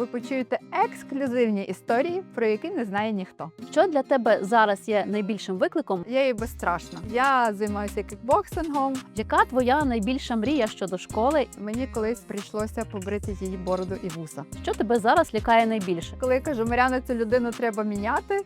ви почуєте ексклюзивні історії, про які не знає ніхто. Що для тебе зараз є найбільшим викликом? Я їй безстрашна. Я займаюся кікбоксингом. Яка твоя найбільша мрія щодо школи? Мені колись прийшлося побрити її бороду і вуса. Що тебе зараз лякає найбільше? Коли я кажу, Маряна, цю людину треба міняти.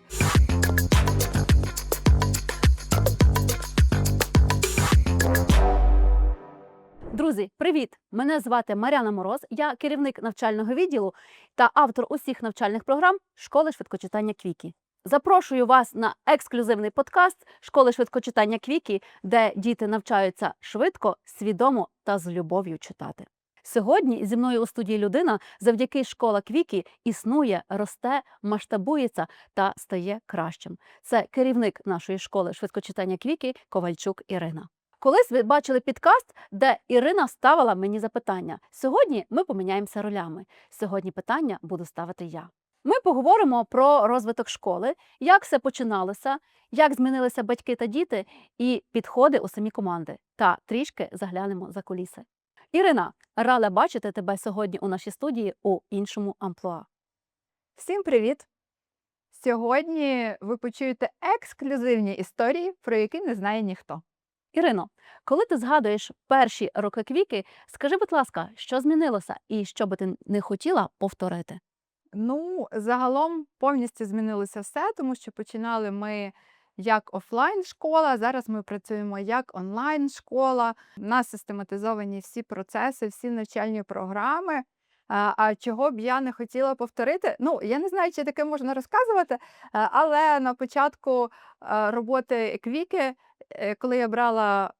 Друзі, привіт! Мене звати Маряна Мороз. Я керівник навчального відділу та автор усіх навчальних програм школи швидкочитання Квікі. Запрошую вас на ексклюзивний подкаст школи швидкочитання Квікі, де діти навчаються швидко, свідомо та з любов'ю читати. Сьогодні зі мною у студії людина, завдяки школа Квікі існує, росте, масштабується та стає кращим. Це керівник нашої школи швидкочитання Квікі Ковальчук Ірина. Колись ви бачили підкаст, де Ірина ставила мені запитання. Сьогодні ми поміняємося ролями. Сьогодні питання буду ставити я. Ми поговоримо про розвиток школи, як все починалося, як змінилися батьки та діти, і підходи у самі команди. Та трішки заглянемо за куліси. Ірина, рада бачити тебе сьогодні у нашій студії у іншому амплуа. Всім привіт! Сьогодні ви почуєте ексклюзивні історії, про які не знає ніхто. Ірино, коли ти згадуєш перші роки квіки, скажи, будь ласка, що змінилося і що би ти не хотіла повторити? Ну, загалом повністю змінилося все, тому що починали ми як офлайн школа. Зараз ми працюємо як онлайн школа. У нас систематизовані всі процеси, всі навчальні програми. А, чого б я не хотіла повторити? Ну, я не знаю, чи таке можна розказувати, але на початку роботи Квіки, е, коли я брала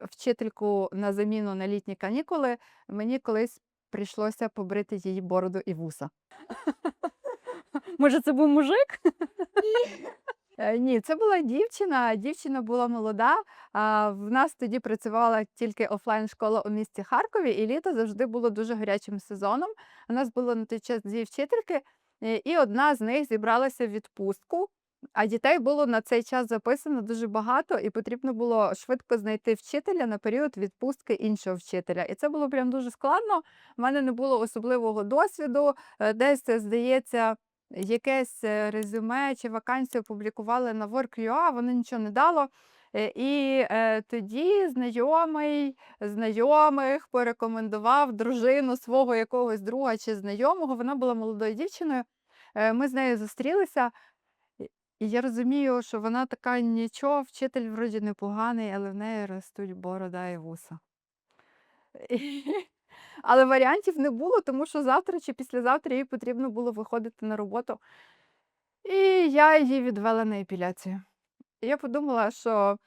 вчительку на заміну на літні канікули, мені колись прийшлося побрити її бороду і вуса. Може, це був мужик? Е, Ні, це була дівчина. Дівчина була молода. А в нас тоді працювала тільки офлайн школа у місті Харкові, і літо завжди було дуже гарячим сезоном. У нас було на той час дві вчительки, е, і одна з них зібралася в відпустку. А дітей було на цей час записано дуже багато, і потрібно було швидко знайти вчителя на період відпустки іншого вчителя. І це було прям дуже складно. У мене не було особливого досвіду. Е, Десь, е, здається, якесь е, резюме чи вакансію опублікували на Work.ua, воно нічого не дало. І тоді знайомий знайомих порекомендував дружину свого якогось друга чи знайомого. Вона була молодою дівчиною. Ми з нею зустрілися. І- я розумію, що вона така нічого, вчитель вроді непоганий, але в неї ростуть борода і вуса. Але варіантів не було, тому що завтра чи післязавтра їй потрібно було виходити на роботу. І я її відвела на епіляцію. Я подумала, що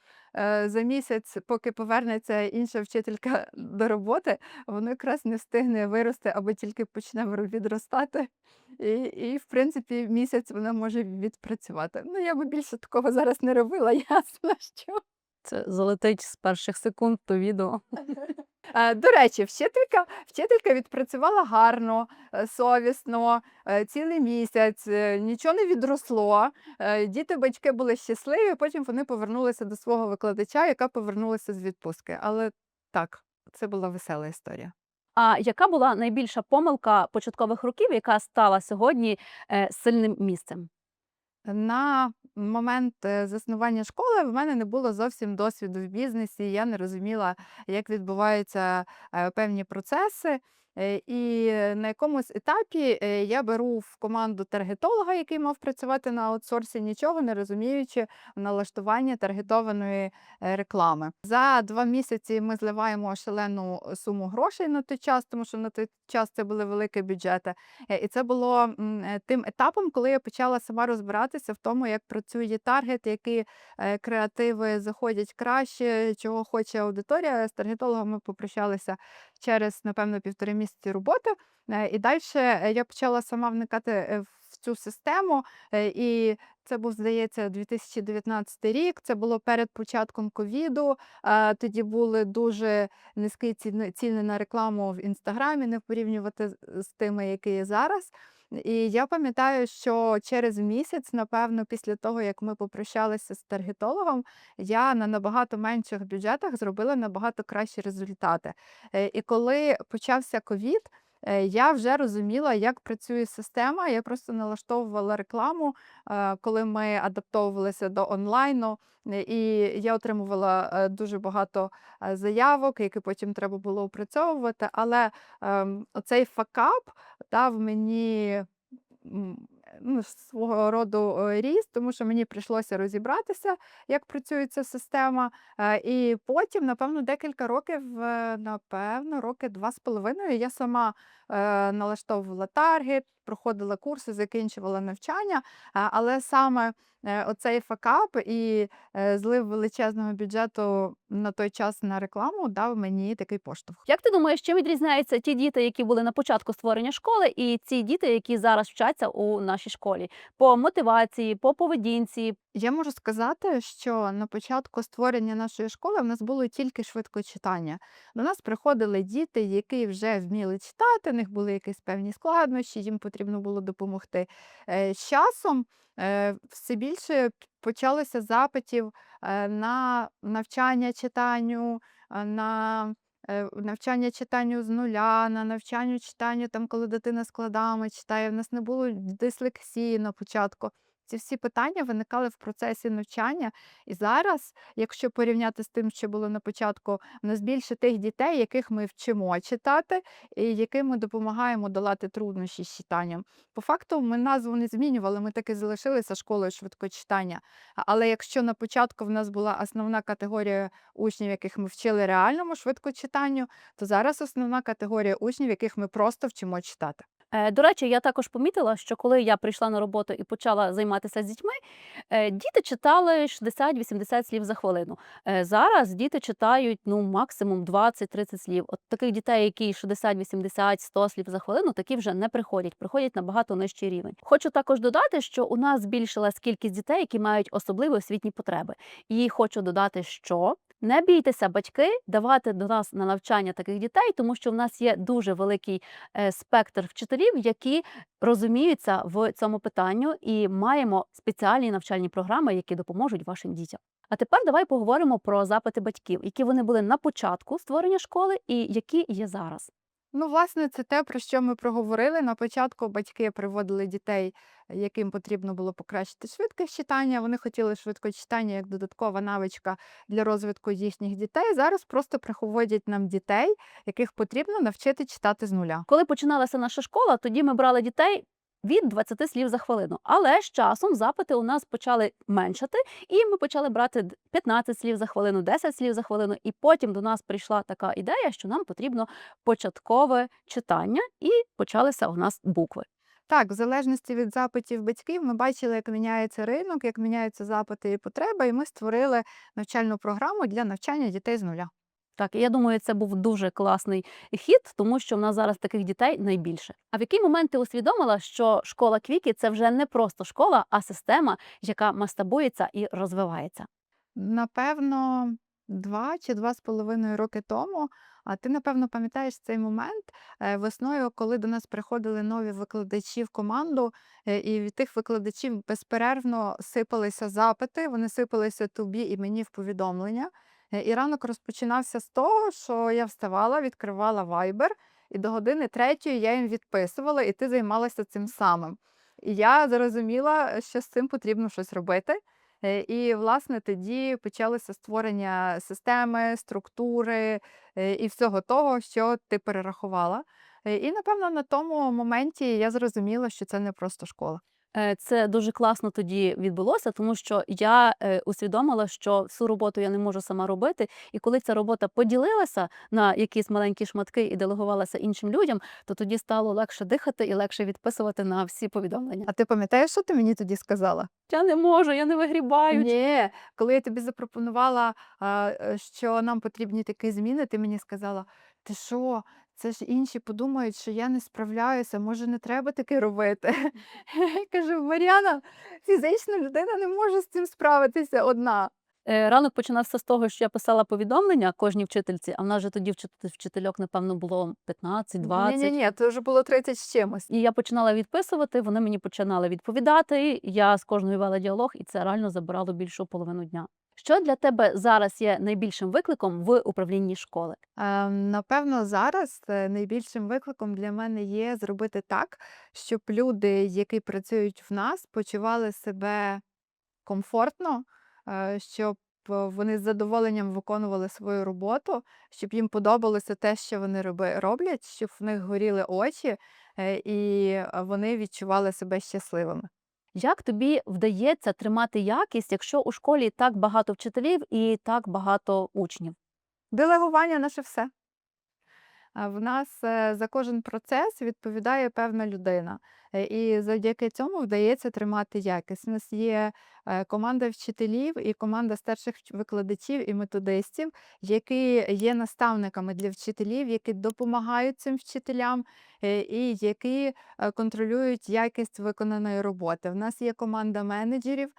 за місяць, поки повернеться інша вчителька до роботи, воно якраз не встигне вирости або тільки почне відростати. І, і, в принципі, місяць вона може відпрацювати. Ну, я би більше такого зараз не робила, ясно, що. Це залетить з перших секунд то відео. Е, До речі, вчителька, вчителька відпрацювала гарно, е, совісно, е, цілий місяць, нічого не відросло. Діти, батьки були щасливі, потім вони повернулися до свого викладача, яка повернулася з відпустки. Але так, це була весела історія. А яка була найбільша помилка початкових років, яка стала сьогодні сильним місцем? На момент е, заснування школи в мене не було зовсім досвіду в бізнесі. Я не розуміла, як відбуваються е, певні процеси. Е, І на якомусь етапі е, я беру в команду таргетолога, який мав працювати на аутсорсі, нічого не розуміючи в налаштуванні таргетованої е, реклами. За два місяці ми зливаємо шалену суму грошей на той час, тому що на той час це були великі бюджети. Е, І це було е, тим етапом, коли я почала сама розбиратися в тому, як працює таргет, які е, креативи заходять краще, чого хоче аудиторія. З таргетологом ми попрощалися через, напевно, півтори місяці роботи. Е, І далі я почала сама вникати е, в цю систему. е, І це був, здається, 2019 рік. Це було перед початком ковіду. Е, Тоді були дуже низькі ціни на рекламу в інстаграмі, не порівнювати з тими, які є зараз. І я пам'ятаю, що через місяць, напевно, після того, як ми попрощалися з таргетологом, я на набагато менших бюджетах зробила набагато кращі результати. Е, І коли почався ковід, я вже розуміла, як працює система. Я просто налаштовувала рекламу, е, коли ми адаптовувалися до онлайну. Е, І я отримувала е, дуже багато е, заявок, які потім треба було опрацьовувати. Але ем, оцей факап дав мені ну, свого роду е, ріст, тому що мені прийшлося розібратися, як працює ця система. Е, І потім, напевно, декілька років, е, напевно, роки два з половиною, я сама налаштовувала таргет, проходила курси, закінчувала навчання. Але саме е, оцей факап і е, злив величезного бюджету на той час на рекламу дав мені такий поштовх. Як ти думаєш, чим відрізняються ті діти, які були на початку створення школи, і ці діти, які зараз вчаться у нашій школі? По мотивації, по поведінці, Я можу сказати, що на початку створення нашої школи в нас було тільки швидкочитання. До нас приходили діти, які вже вміли читати, в них були якісь певні складнощі, їм потрібно було допомогти. Е, З часом е, все більше почалося запитів е, на навчання читанню, на навчання читанню з нуля, на навчання читанню, там, коли дитина складами читає. В нас не було дислексії на початку. Ці всі питання виникали в процесі навчання. І зараз, якщо порівняти з тим, що було на початку, в нас більше тих дітей, яких ми вчимо читати, і яким ми допомагаємо долати труднощі з читанням. По факту ми назву не змінювали, ми так і залишилися школою швидкочитання. Але якщо на початку в нас була основна категорія учнів, яких ми вчили реальному швидкочитанню, то зараз основна категорія учнів, яких ми просто вчимо читати. Е, До речі, я також помітила, що коли я прийшла на роботу і почала займатися з дітьми, е, діти читали 60-80 слів за хвилину. Е, Зараз діти читають ну максимум 20-30 слів. От таких дітей, які 60-80, 100 слів за хвилину, такі вже не приходять, приходять на багато нижчий рівень. Хочу також додати, що у нас збільшилась кількість дітей, які мають особливі освітні потреби. І хочу додати, що не бійтеся, батьки, давати до нас на навчання таких дітей, тому що в нас є дуже великий е, спектр вчителів, які розуміються в цьому питанню, і маємо спеціальні навчальні програми, які допоможуть вашим дітям. А тепер давай поговоримо про запити батьків, які вони були на початку створення школи і які є зараз. Ну, власне, це те, про що ми проговорили. На початку батьки приводили дітей, яким потрібно було покращити швидкість читання. Вони хотіли швидкочитання як додаткова навичка для розвитку їхніх дітей. Зараз просто приходять нам дітей, яких потрібно навчити читати з нуля. Коли починалася наша школа, тоді ми брали дітей. Від 20 слів за хвилину, але з часом запити у нас почали меншати, і ми почали брати д- 15 слів за хвилину, 10 слів за хвилину. І потім до нас прийшла така ідея, що нам потрібно початкове читання, і почалися у нас букви. Так, в залежності від запитів батьків, ми бачили, як міняється ринок, як міняються запити і потреби, і ми створили навчальну програму для навчання дітей з нуля. Так, і я думаю, це був дуже класний хід, тому що в нас зараз таких дітей найбільше. А в який момент ти усвідомила, що школа Квіки це вже не просто школа, а система, яка масштабується і розвивається? Напевно, 2 чи 2,5 роки тому. А ти, напевно, пам'ятаєш цей момент е, весною, коли до нас приходили нові викладачі в команду, е, і від тих викладачів безперервно сипалися запити, вони сипалися тобі і мені в повідомлення. Е, І ранок розпочинався з того, що я вставала, відкривала Viber, і до години третьої я їм відписувала, і ти займалася цим самим. І я зрозуміла, що з цим потрібно щось робити. Е, І, власне, тоді почалося створення системи, структури е, і всього того, що ти перерахувала. І, напевно, на тому моменті я зрозуміла, що це не просто школа. Е, Це дуже класно тоді відбулося, тому що я е, усвідомила, що всю роботу я не можу сама робити. І коли ця робота поділилася на якісь маленькі шматки і делегувалася іншим людям, то тоді стало легше дихати і легше відписувати на всі повідомлення. А ти пам'ятаєш, що ти мені тоді сказала? Я не можу, я не вигрібаю. Ні, коли я тобі запропонувала, е, що нам потрібні такі зміни, ти мені сказала: ти що? Це ж інші подумають, що я не справляюся, може, не треба таке робити. Я кажу, Мар'яна, фізична людина не може з цим справитися одна. Е, Ранок починався з того, що я писала повідомлення кожній вчительці, а в нас же тоді вчительок, напевно, було 15-20. Ні, ні, ні, це вже було 30 з чимось. І я починала відписувати, вони мені починали відповідати. Я з кожною вела діалог, і це реально забирало більшу половину дня. Що для тебе зараз є найбільшим викликом в управлінні школи? Е, Напевно, зараз е, найбільшим викликом для мене є зробити так, щоб люди, які працюють в нас, почували себе комфортно, е, щоб е, вони з задоволенням виконували свою роботу, щоб їм подобалося те, що вони роблять, щоб в них горіли очі, і вони відчували себе щасливими. Як тобі вдається тримати якість, якщо у школі так багато вчителів і так багато учнів? Делегування наше все. В нас е, за кожен процес відповідає певна людина. Е, І завдяки цьому вдається тримати якість. У нас є е, команда вчителів і команда старших викладачів і методистів, які є наставниками для вчителів, які допомагають цим вчителям е, і які контролюють якість виконаної роботи. В нас є команда менеджерів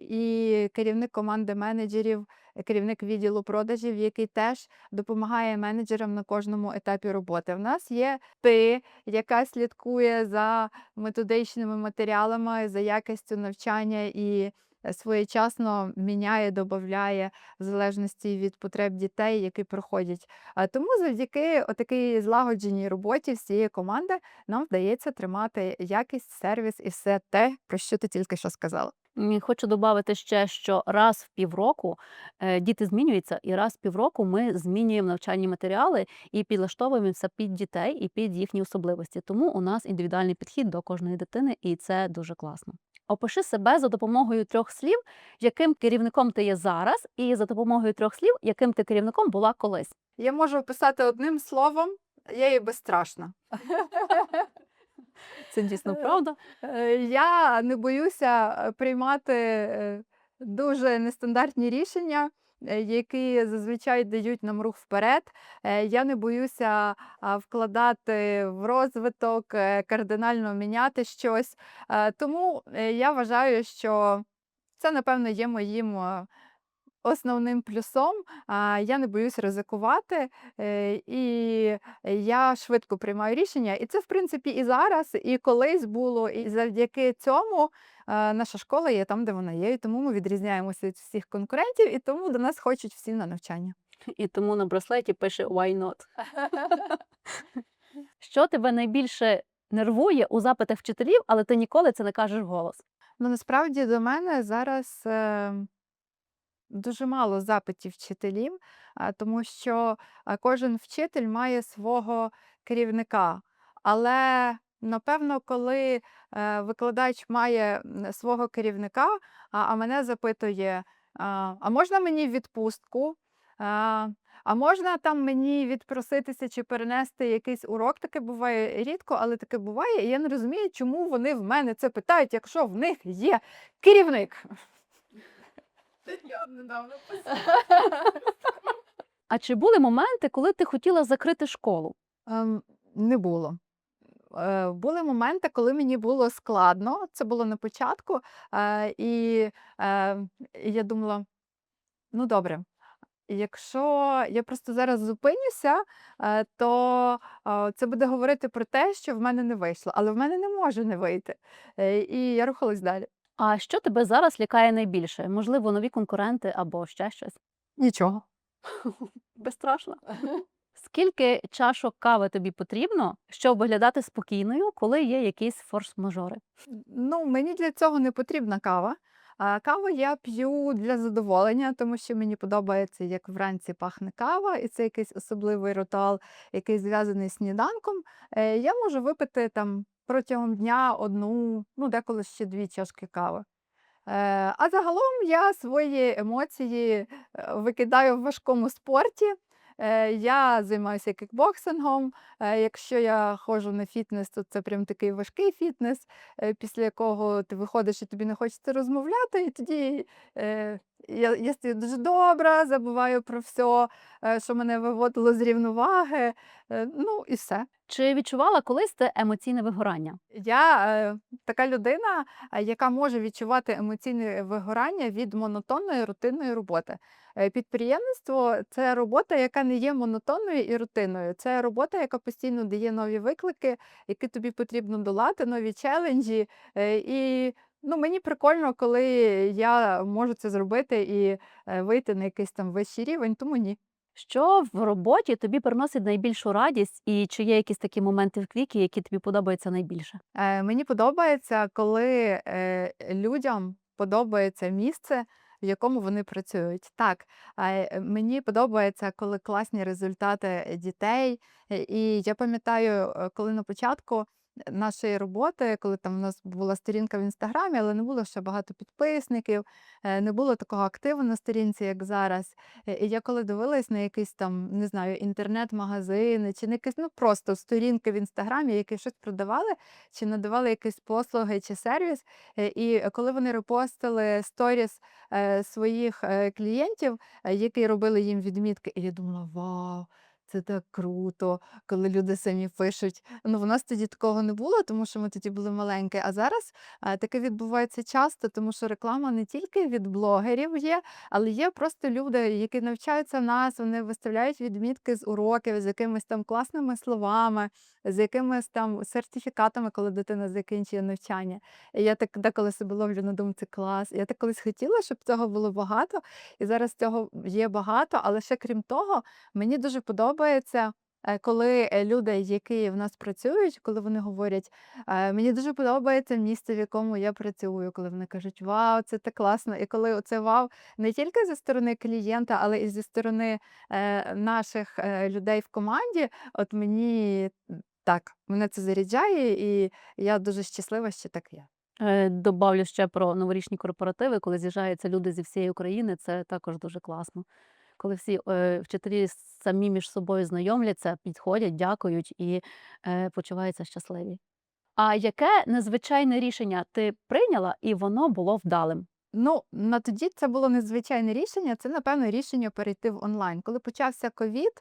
і керівник команди менеджерів, керівник відділу продажів, який теж допомагає менеджерам на кожному етапі роботи. В нас є ти, яка слідкує за методичними матеріалами, за якістю навчання і своєчасно міняє, додає в залежності від потреб дітей, які проходять. Тому завдяки такій злагодженій роботі всієї команди нам вдається тримати якість, сервіс і все те, про що ти тільки що сказала. Хочу додати ще, що раз в півроку е, діти змінюються, і раз в півроку ми змінюємо навчальні матеріали і підлаштовуємося під дітей і під їхні особливості. Тому у нас індивідуальний підхід до кожної дитини, і це дуже класно. Опиши себе за допомогою трьох слів, яким керівником ти є зараз, і за допомогою трьох слів, яким ти керівником була колись. Я можу описати одним словом, я їй безстрашна. Це дійсно Е, правда. Е, Я не боюся е, приймати дуже нестандартні рішення, які зазвичай дають нам рух вперед. Е, Я не боюся вкладати в розвиток, е, кардинально міняти щось. Е, Тому е, я вважаю, що це, напевно, є моїм е, основним плюсом. Я не боюсь ризикувати, е, і я швидко приймаю рішення. І це, в принципі, і зараз, і колись було. І завдяки цьому е, наша школа є там, де вона є. І тому ми відрізняємося від всіх конкурентів, і тому до нас хочуть всі на навчання. І тому на браслеті пише «Why not?». Що тебе найбільше нервує у запитах вчителів, але ти ніколи це не кажеш голос? Ну, насправді до мене зараз е, дуже мало запитів вчителів, а, тому що кожен вчитель має свого керівника. Але напевно, коли е, викладач має свого керівника, а, мене запитує: а, можна мені відпустку? А, можна там мені відпроситися чи перенести якийсь урок? Таке буває рідко, але таке буває. І я не розумію, чому вони в мене це питають, якщо в них є керівник. А чи були моменти, коли ти хотіла закрити школу? Ем, не було. Е, були моменти, коли мені було складно. Це було на початку. Е, і е, я думала: ну добре, якщо я просто зараз зупинюся, то це буде говорити про те, що в мене не вийшло. Але в мене не може не вийти. І я рухалась далі. А що тебе зараз лякає найбільше? Можливо, нові конкуренти або ще щось? Нічого. Безстрашно. Скільки чашок кави тобі потрібно, щоб виглядати спокійною, коли є якісь форс-мажори? Ну, мені для цього не потрібна кава. Каву я п'ю для задоволення, тому що мені подобається, як вранці пахне кава, і це якийсь особливий ритуал, який зв'язаний з сніданком. Е, Я можу випити там протягом дня одну, ну деколи ще дві чашки кави. Е, А загалом я свої емоції е, викидаю в важкому спорті. Е, Я займаюся кікбоксингом. Е, Якщо я ходжу на фітнес, то це прям такий важкий фітнес, е, після якого ти виходиш і тобі не хочеться розмовляти, і тоді я, я стаю дуже добра, забуваю про все, що мене виводило з рівноваги. е, Ну і все. Чи відчувала колись ти емоційне вигорання? Я е, така людина, яка може відчувати емоційне вигорання від монотонної рутинної роботи. Е, Підприємництво це робота, яка не є монотонною і рутинною. Це робота, яка постійно дає нові виклики, які тобі потрібно долати, нові челенджі. е, І Ну, мені прикольно, коли я можу це зробити і е, вийти на якийсь там вищий рівень, тому ні. Що в роботі тобі приносить найбільшу радість, і чи є якісь такі моменти в квікі, які тобі подобаються найбільше? Е, мені подобається, коли е, людям подобається місце, в якому вони працюють. Так, е, мені подобається, коли класні результати дітей. І я пам'ятаю, е, коли на початку нашої роботи, коли там у нас була сторінка в інстаграмі, але не було ще багато підписників, е, не було такого активу на сторінці, як зараз. Е, І я коли дивилась на якісь там, не знаю, інтернет-магазини чи на якісь, ну просто сторінки в інстаграмі, які щось продавали, чи надавали якісь послуги чи сервіс. Е, І коли вони репостили сторіс своїх клієнтів, які робили їм відмітки, і я думала, вау. Це так круто, коли люди самі пишуть. Ну, в нас тоді такого не було, тому що ми тоді були маленькі. А зараз таке відбувається часто, тому що реклама не тільки від блогерів є, але є просто люди, які навчаються нас, вони виставляють відмітки з уроків, з якимись там класними словами, з якимись там сертифікатами, коли дитина закінчує навчання. І я так деколи себе ловлю на думці клас. Я так колись хотіла, щоб цього було багато, і зараз цього є багато. Але ще крім того, мені дуже подобається. Е, Коли е, люди, які в нас працюють, коли вони говорять, е, мені дуже подобається місце, в якому я працюю, коли вони кажуть, вау, це так класно. І коли оце вау не тільки зі сторони клієнта, але і зі сторони наших людей в команді, от мені так, мене це заряджає, і я дуже щаслива, що так є. Добавлю ще про новорічні корпоративи, коли з'їжджаються люди зі всієї України, це також дуже класно. Коли всі е, вчителі самі між собою знайомляться, підходять, дякують і е, почуваються щасливі. А яке незвичайне рішення ти прийняла, і воно було вдалим? Ну, на тоді це було незвичайне рішення. Це, напевно, рішення перейти в онлайн. Коли почався ковід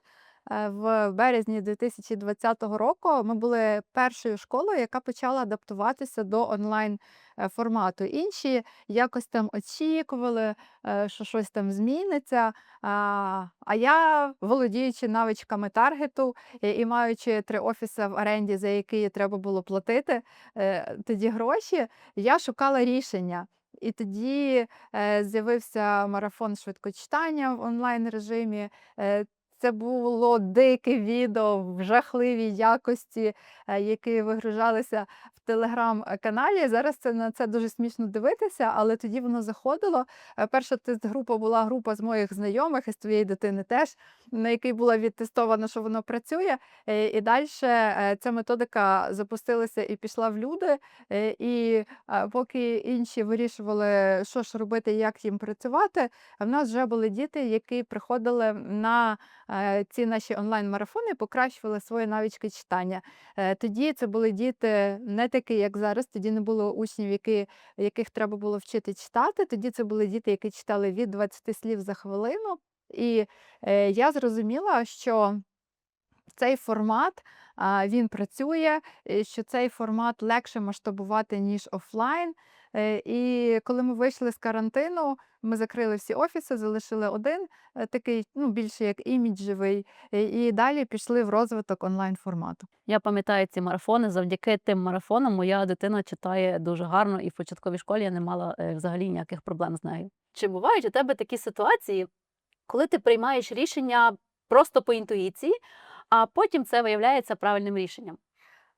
в березні 2020 року, ми були першою школою, яка почала адаптуватися до онлайн е, формату. Інші якось там очікували, е, що щось там зміниться. А я, володіючи навичками таргету і, маючи три офіси в оренді, за які треба було платити е, тоді гроші, я шукала рішення. І тоді е, з'явився марафон швидкочитання в онлайн режимі. Це було дике відео в жахливій якості, е, які вигружалися в телеграм-каналі. Зараз це на це дуже смішно дивитися, але тоді воно заходило. Е, Перша тест-група була група з моїх знайомих і з твоєї дитини теж, на якій була відтестовано, що воно працює. Е, І далі ця методика запустилася і пішла в люди. І поки інші вирішували, що ж робити, як їм працювати, в нас вже були діти, які приходили на ці наші онлайн-марафони, покращували свої навички читання. Е, Тоді це були діти не такі, як зараз. Тоді не було учнів, які, яких треба було вчити читати. Тоді це були діти, які читали від 20 слів за хвилину. І е, я зрозуміла, що цей формат він працює, що цей формат легше масштабувати, ніж офлайн. Е, І коли ми вийшли з карантину, ми закрили всі офіси, залишили один е, такий, ну більше як іміджевий, і далі пішли в розвиток онлайн формату. Я пам'ятаю ці марафони. Завдяки тим марафонам моя дитина читає дуже гарно, і в початковій школі я не мала е, взагалі ніяких проблем з нею. Чи бувають у тебе такі ситуації, коли ти приймаєш рішення просто по інтуїції, а потім це виявляється правильним рішенням?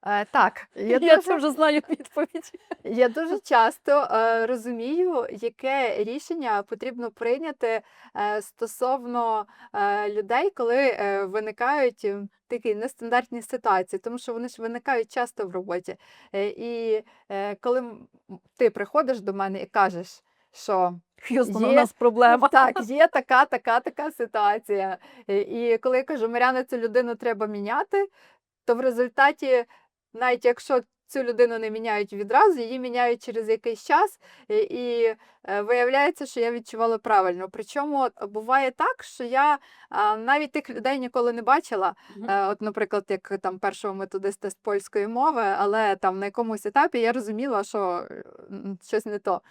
Е, так, я, Я, дуже, це вже знаю відповідь. я дуже часто е, розумію, яке рішення потрібно прийняти е, стосовно е, людей, коли е, виникають такі нестандартні ситуації, тому що вони ж виникають часто в роботі. Е, і е, коли м- ти приходиш до мене і кажеш, що Х'юстон, у Є- нас проблема. Так, є така, така, така ситуація. І, і коли я кажу, Маряна, цю людину треба міняти, то в результаті, навіть якщо цю людину не міняють відразу, її міняють через якийсь час, і, і е, виявляється, що я відчувала правильно. Причому буває так, що я навіть тих людей ніколи не бачила. Е, От, наприклад, як там першого методиста з польської мови, але там на якомусь етапі я розуміла, що е, щось не то.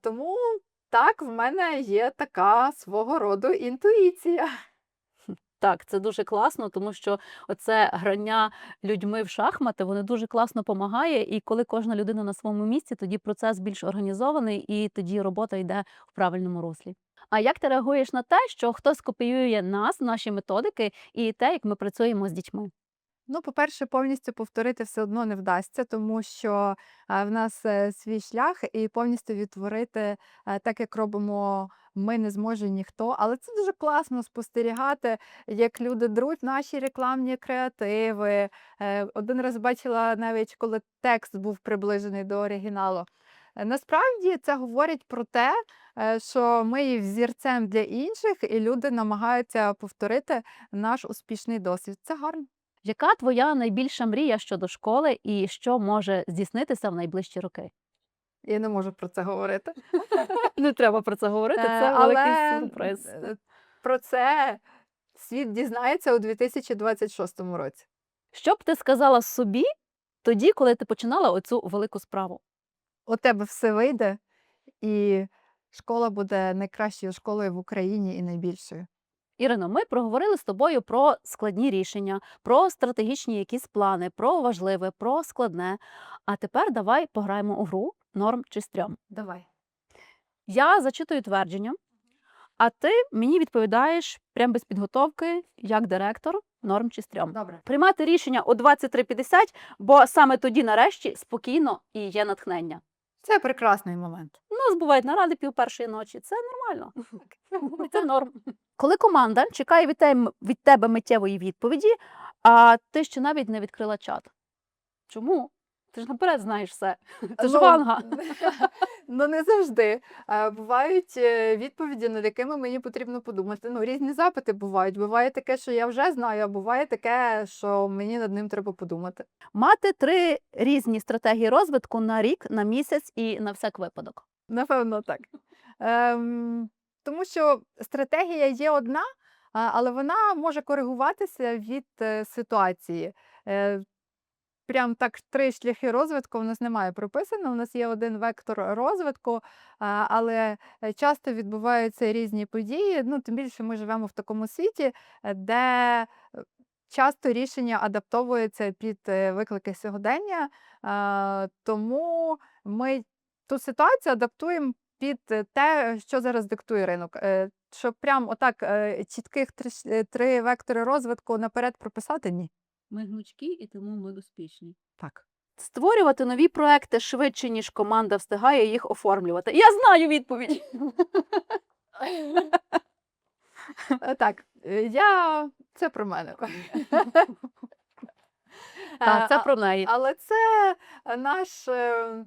Тому так, в мене є така свого роду інтуїція. Так, це дуже класно, тому що оце грання людьми в шахмати воно дуже класно допомагає. І коли кожна людина на своєму місці, тоді процес більш організований і тоді робота йде в правильному руслі. А як ти реагуєш на те, що хтось копіює нас, наші методики, і те, як ми працюємо з дітьми? Ну, по-перше, повністю повторити все одно не вдасться, тому що е, в нас е, свій шлях, і повністю відтворити е, так, як робимо ми, не зможе ніхто. Але це дуже класно спостерігати, як люди друуть наші рекламні креативи. Е, Один раз бачила навіть, коли текст був приближений до оригіналу. Е, Насправді це говорить про те, е, що ми є взірцем для інших, і люди намагаються повторити наш успішний досвід. Це гарно. Яка твоя найбільша мрія щодо школи і що може здійснитися в найближчі роки? Я не можу про це говорити. Не треба про це говорити, Е, це великий сюрприз. е, Про це світ дізнається у 2026 році. Що б ти сказала собі тоді, коли ти починала оцю велику справу? У тебе все вийде, і школа буде найкращою школою в Україні і найбільшою. Ірино, ми проговорили з тобою про складні рішення, про стратегічні якісь плани, про важливе, про складне. А тепер давай пограємо у гру норм чи стрьом. Давай. Я зачитую твердження, а ти мені відповідаєш прямо без підготовки, як директор, норм чи стрьом. Добре. Приймати рішення о 23.50, бо саме тоді, нарешті, спокійно і є натхнення. Це прекрасний момент. У нас бувають наради пів першої ночі. Це нормально. Це норм. Коли команда чекає від тебе, від тебе миттєвої відповіді, а ти ще навіть не відкрила чат. Чому? Ти ж наперед знаєш все. Ти ж Ну, ванга. Ну, не завжди. Е, Бувають е, відповіді, над якими мені потрібно подумати. Ну, різні запити бувають. Буває таке, що я вже знаю, а буває таке, що мені над ним треба подумати. Мати три різні стратегії розвитку на рік, на місяць і на всяк випадок. Напевно, так. Ем, тому що стратегія є одна, але вона може коригуватися від е, ситуації. Прям так три шляхи розвитку у нас немає прописано. У нас є один вектор розвитку, але е, часто відбуваються різні події. Ну, тим більше ми живемо в такому світі, е, де е, часто рішення адаптовуються під виклики сьогодення. Тому ми ту ситуацію адаптуємо під те, що зараз диктує ринок. Щоб прям отак чітких три, три вектори розвитку наперед прописати, ні. Ми гнучкі і тому ми успішні. Так. Створювати нові проекти швидше, ніж команда встигає їх оформлювати. Я знаю відповідь. Е, Так, е, я це про мене. Так, це про неї. Але це наш е,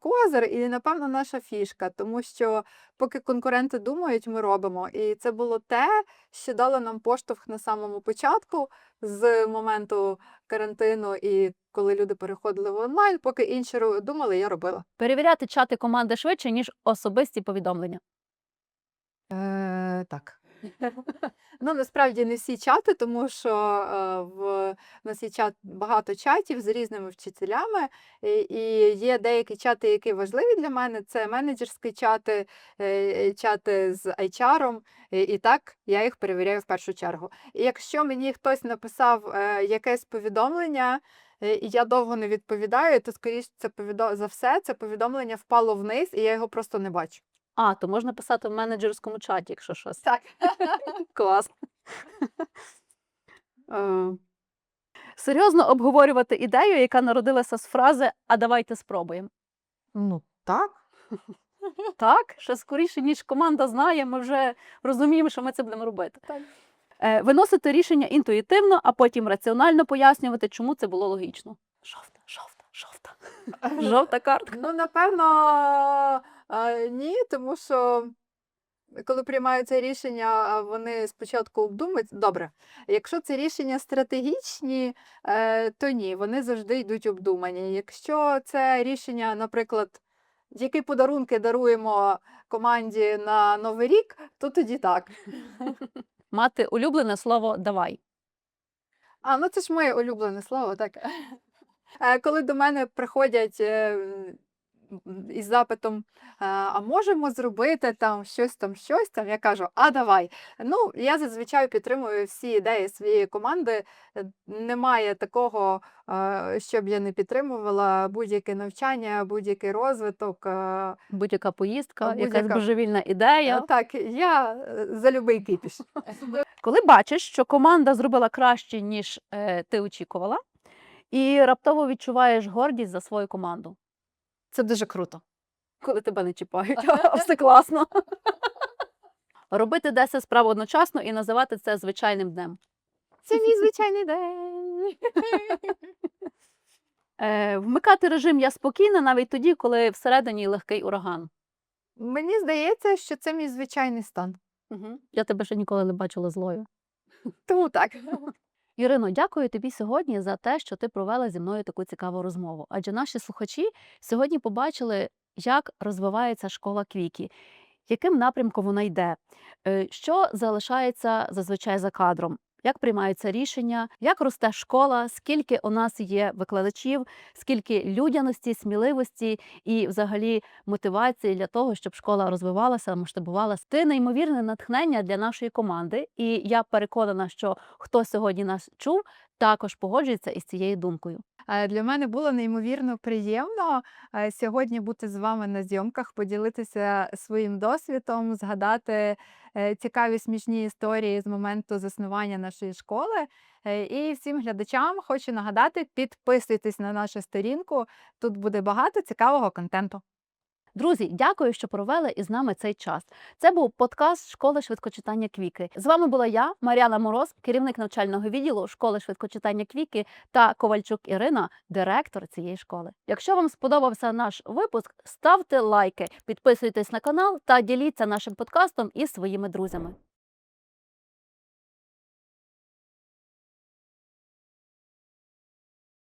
козир і, напевно, наша фішка, тому що поки конкуренти думають, ми робимо. І це було те, що дало нам поштовх на самому початку з моменту карантину і коли люди переходили в онлайн, поки інші думали, я робила. Перевіряти чати команди швидше, ніж особисті повідомлення. Е, так. Ну, насправді не всі чати, тому що е, в нас є чат, багато чатів з різними вчителями, і, є деякі чати, які важливі для мене. Це менеджерські чати, е, чати з HR, і, так я їх перевіряю в першу чергу. І якщо мені хтось написав е, якесь повідомлення, і я довго не відповідаю, то скоріше це повідо... за все це повідомлення впало вниз, і я його просто не бачу. А, то можна писати в менеджерському чаті, якщо щось. Так. Клас. Е, Серйозно обговорювати ідею, яка народилася з фрази А давайте спробуємо. Ну так. Так, ще скоріше, ніж команда знає, ми вже розуміємо, що ми це будемо робити. Так. Е, Виносити рішення інтуїтивно, а потім раціонально пояснювати, чому це було логічно. Жовта, жовта, жовта. Жовта картка. Ну, напевно, ні, тому що коли приймаються рішення, вони спочатку обдумують. Добре, якщо це рішення стратегічні, е, то ні, вони завжди йдуть обдумані. Якщо це рішення, наприклад, які подарунки даруємо команді на Новий рік, то тоді так. Мати улюблене слово давай. А, ну це ж моє улюблене слово, так. Е, Коли до мене приходять е, із запитом: а, а можемо зробити там щось там, щось там. Я кажу, а давай. Ну, я зазвичай підтримую всі ідеї своєї команди. Е, Немає такого, е, щоб я не підтримувала будь-яке навчання, будь-який розвиток. е, Будь-яка поїздка, А якась божевільна ідея. Так, я е, за любий кипіш. Коли бачиш, що команда зробила краще, ніж е, ти очікувала, і раптово відчуваєш гордість за свою команду. Це дуже круто, коли тебе не чіпають, все класно. Робити 10 справ одночасно і називати це звичайним днем. Це мій звичайний день. Е, вмикати режим я спокійна навіть тоді, коли всередині легкий ураган. Мені здається, що це мій звичайний стан. Угу. Я тебе ще ніколи не бачила злою. Тому так. Ірино, дякую тобі сьогодні за те, що ти провела зі мною таку цікаву розмову. Адже наші слухачі сьогодні побачили, як розвивається школа Квікі, яким напрямком вона йде, е, що залишається зазвичай за кадром. Як приймаються рішення, як росте школа, скільки у нас є викладачів, скільки людяності, сміливості і взагалі мотивації для того, щоб школа розвивалася, масштабувалася. Ти неймовірне натхнення для нашої команди, і я переконана, що хто сьогодні нас чув, також погоджується із цією думкою. Е, Для мене було неймовірно приємно е, сьогодні бути з вами на зйомках, поділитися своїм досвідом, згадати е, цікаві смішні історії з моменту заснування нашої школи. І всім глядачам хочу нагадати: підписуйтесь на нашу сторінку. Тут буде багато цікавого контенту. Друзі, дякую, що провели із нами цей час. Це був подкаст школи швидкочитання Квіки. З вами була я, Мар'яна Мороз, керівник навчального відділу школи швидкочитання Квіки та Ковальчук Ірина, директор цієї школи. Якщо вам сподобався наш випуск, ставте лайки, підписуйтесь на канал та діліться нашим подкастом із своїми друзями.